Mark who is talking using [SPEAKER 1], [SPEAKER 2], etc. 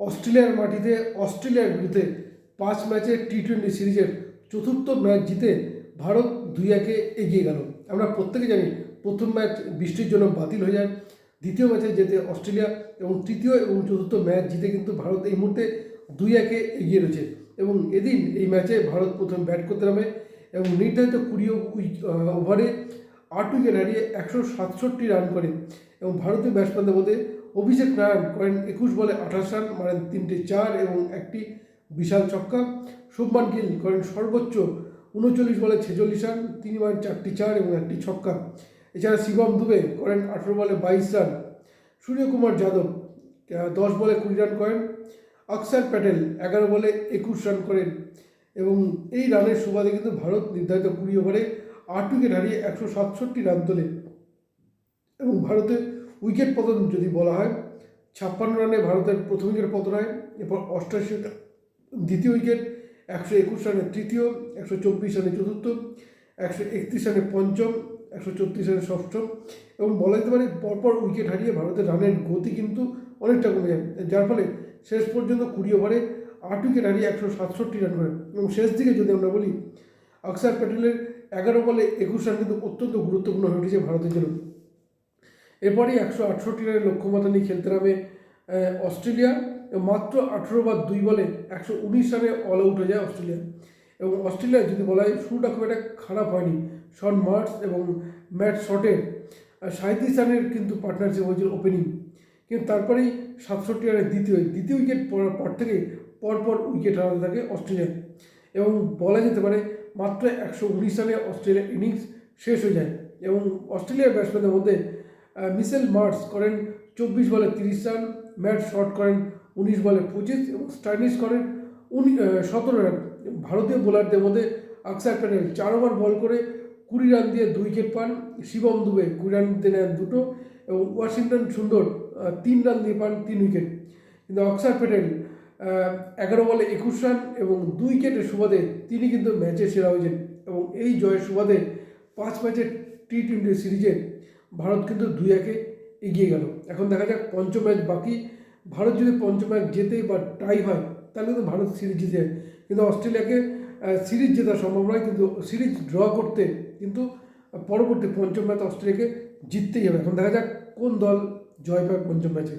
[SPEAKER 1] অস্ট্রেলিয়ার মাটিতে, অস্ট্রেলিয়ার বিরুদ্ধে পাঁচ ম্যাচের টি টোয়েন্টি সিরিজের চতুর্থ ম্যাচ জিতে ভারত দুই একে এগিয়ে গেল। আমরা প্রত্যেকে জানি প্রথম ম্যাচ বৃষ্টির জন্য বাতিল হয়ে যায়, দ্বিতীয় ম্যাচে যেতে অস্ট্রেলিয়া এবং তৃতীয় এবং চতুর্থ ম্যাচ জিতে কিন্তু ভারত এই মুহূর্তে দুই একে এগিয়ে রয়েছে এবং এদিন এই ম্যাচে ভারত প্রথম ব্যাট করতে নামে এবং নির্ধারিত কুড়ি ওভারে আট উইকেট হারিয়ে একশো সাতষট্টি রান করে এবং ভারতীয় ব্যাটসম্যানদের মধ্যে অভিষেক নারায়ণ করেন একুশ বলে আঠাশ রান, মারেন তিনটে চার এবং একটি বিশাল ছক্কা। শুভমান গিল করেন সর্বোচ্চ উনচল্লিশ বলে ছেচল্লিশ রান, তিনি মারেন চারটি চার এবং একটি ছক্কা। এছাড়া শিবম দুবে করেন আঠেরো বলে বাইশ রান। সূর্যকুমার যাদব দশ বলে কুড়ি রান করেন। অক্ষর প্যাটেল, এগারো বলে একুশ রান করেন। এবং এই রানের সুবাদে কিন্তু ভারত নির্ধারিত কুড়ি ওভারে আট উইকেট হারিয়ে একশো সাতষট্টি রান তোলে। এবং ভারতের উইকেট পতন যদি বলা হয়, ছাপ্পান্ন রানে ভারতের প্রথম উইকেট পতন হয়, এরপর অষ্টাশি দ্বিতীয় উইকেট, একশো একুশ রানে তৃতীয়, একশো চব্বিশ রানে চতুর্থ, একশো একত্রিশ রানে পঞ্চম, একশো চৌত্রিশ রানে ষষ্ঠ এবং বলা যেতে পারে পরপর উইকেট হারিয়ে ভারতের রানের গতি কিন্তু অনেকটা কমে যায়। যার ফলে শেষ পর্যন্ত কুড়ি ওভারে আট উইকেট হারিয়ে একশো সাতষট্টি রান করে এবং শেষ দিকে যদি আমরা বলি অক্ষর প্যাটেলের এগারো বলে একুশ রান কিন্তু অত্যন্ত গুরুত্বপূর্ণ হয়ে উঠেছে ভারতের জন্য। এরপরই একশো আটষট্টি রানের লক্ষ্যমাত্রা নিয়ে খেলতে নামে অস্ট্রেলিয়া। মাত্র আঠেরো বা দুই বলে একশো উনিশ রানে অল আউট হয়ে যায় অস্ট্রেলিয়া। এবং অস্ট্রেলিয়া যদি বলা হয়, শুরুটা খুব একটা খারাপ হয়নি। শন মার্টস এবং ম্যাট শটের সাঁত্রিশ রানের কিন্তু পার্টনারশিপ হয়েছিল ওপেনিং কিন্তু তারপরেই সাতষট্টি রানের দ্বিতীয় দ্বিতীয় উইকেট পড়ার পর থেকে পরপর উইকেট হারাতে থাকে অস্ট্রেলিয়া। এবং বলা যেতে পারে, মাত্র একশো উনিশ রানে অস্ট্রেলিয়ার ইনিংস শেষ হয়ে যায়। এবং অস্ট্রেলিয়ার ব্যাটসম্যানদের মধ্যে মিসেল মার্টস করেন চব্বিশ বলে তিরিশ রান, ম্যাট শট করেন উনিশ বলে পঁচিশ এবং স্টাইনিশ করেন উনি সতেরো রান। ভারতীয় বোলারদের মধ্যে আকসার প্যাটেল চার ওভার বল করে কুড়ি রান দিয়ে দুই উইকেট পান। শিবম দুবে কুড়ি রান দিয়ে নেন দুটো এবং ওয়াশিংটন সুন্দর তিন রান দিয়ে পান তিন উইকেট। কিন্তু অক্সার প্যাটেল এগারো বলে একুশ রান এবং দুই উইকেটের সুবাদে তিনি কিন্তু ম্যাচে সেরা হয়েছেন এবং এই জয়ের সুবাদে পাঁচ ম্যাচের টি টোয়েন্টি সিরিজে ভারত কিন্তু দুই একে এগিয়ে গেল। এখন দেখা যাক পঞ্চম ম্যাচ বাকি। ভারত যদি পঞ্চম ম্যাচ জেতে বা টাই হয়, তাহলে কিন্তু ভারত সিরিজ জিতে। যায় কিন্তু অস্ট্রেলিয়াকে সিরিজ জেতার সম্ভব নয় কিন্তু, সিরিজ ড্র করতে কিন্তু পরবর্তী পঞ্চম ম্যাচ অস্ট্রেলিয়াকে জিততেই হবে। এখন দেখা যাক কোন দল জয় পায় পঞ্চম ম্যাচে।